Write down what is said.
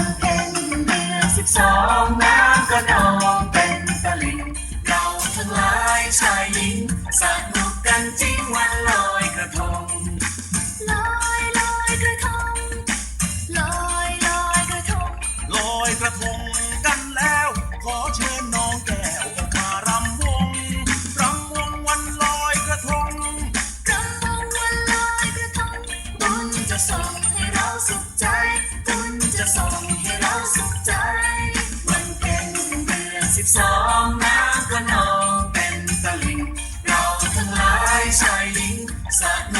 วันเพ็ญเดือนสิบสองน้ำก็นองเป็นตลิ่งเราทั้งหลายชายหญิงสนุกกันจริงวันลอยกระทงลอยลอยกระทงลอยลอยกระทงลอยกระทงกันแล้ว ขอเชิญน้องแก้วมารำวงรำวงวันลอยกระทงรำวันลอยกระทงบุญจะส่งให้เราสุขใจบุญจะ องน้ำก็นองเป็นตลิ่งเราทั้งหลายชายหญิงสนุ